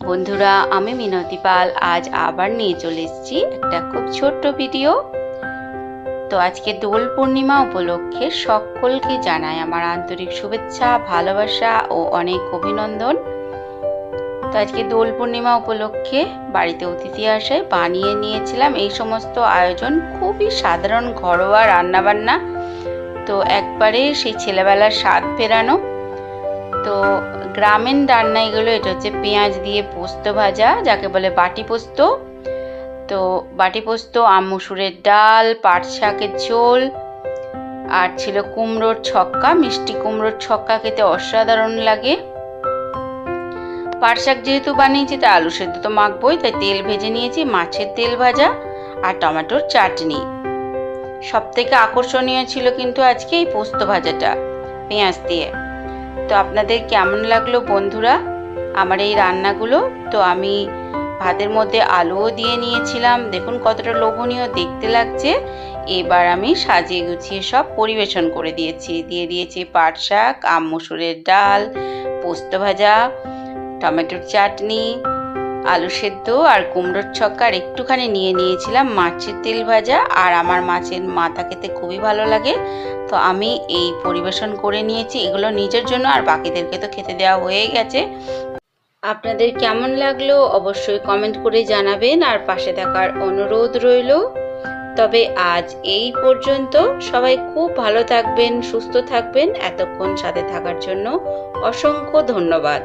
বন্ধুরা, আমি মিনতি পাল। আজ আবার নিয়ে চলে এসেছি একটা খুব ছোট্ট ভিডিও। তো আজকে দোল পূর্ণিমা উপলক্ষে সকলকে জানাই আমার আন্তরিক শুভেচ্ছা, ভালোবাসা ও অনেক অভিনন্দন। তো আজকে দোল পূর্ণিমা উপলক্ষে বাড়িতে অতিথি আসে বানিয়ে নিয়েছিলাম এই সমস্ত আয়োজন। খুবই সাধারণ ঘরোয়া রান্নাবান্না। তো একবারে সেই ছেলেবেলার স্বাদ ফেরানো। তো গ্রামীণ রান্না এগুলো এটা হচ্ছে পেঁয়াজ দিয়ে পোস্ত ভাজা, যাকে বলে বাটি পোস্ত। তো বাটি পোস্ত, আম মুসুরের ডাল, পাট শাকের ঝোল, আর ছিল কুমড়োর ছক্কা, মিষ্টি কুমড়োর ছক্কা খেতে অসাধারণ লাগে। পাট শাক যেহেতু বানিয়েছি, তাই আলু সেদ্ধ তো মাখবই, তাই তেল ভেজে নিয়েছি, মাছের তেল ভাজা আর টমেটোর চাটনি। সব থেকে আকর্ষণীয় ছিল কিন্তু আজকে এই পোস্ত ভাজাটা, পেঁয়াজ দিয়ে। তো আপনাদের কেমন লাগল বন্ধুরা? আমার এই রান্নাগুলো। তো আমি ভাতের মধ্যে আলুও দিয়ে নিয়েছিলাম। দেখুন কতটা লোভনীয়, দেখতে লাগছে। এবার আমি সাজিয়ে গুছিয়ে সব পরিবেশন করে দিয়েছি। দিয়ে দিয়েছি পাট শাক, আম, মসুরের ডাল, পোস্ত ভাজা, টমেটোর চাটনি আলু সেদ্ধ আর কুমড়োর ছক্কা আর একটুখানি নিয়ে নিয়েছিলাম মাছের তেল ভাজা, আর আমার মাছের মাথা খেতে খুবই ভালো লাগে। তো আমি এই পরিবেশন করে নিয়েছি, এগুলো নিজের জন্য আর বাকিদেরকে তো খেতে দেওয়া হয়ে গেছে। আপনাদের কেমন লাগল অবশ্যই কমেন্ট করে জানাবেন, আর পাশে থাকার অনুরোধ রইল। তবে আজ এই পর্যন্ত সবাই খুব ভালো থাকবেন, সুস্থ থাকবেন। এতক্ষণ সাথে থাকার জন্য অসংখ্য ধন্যবাদ।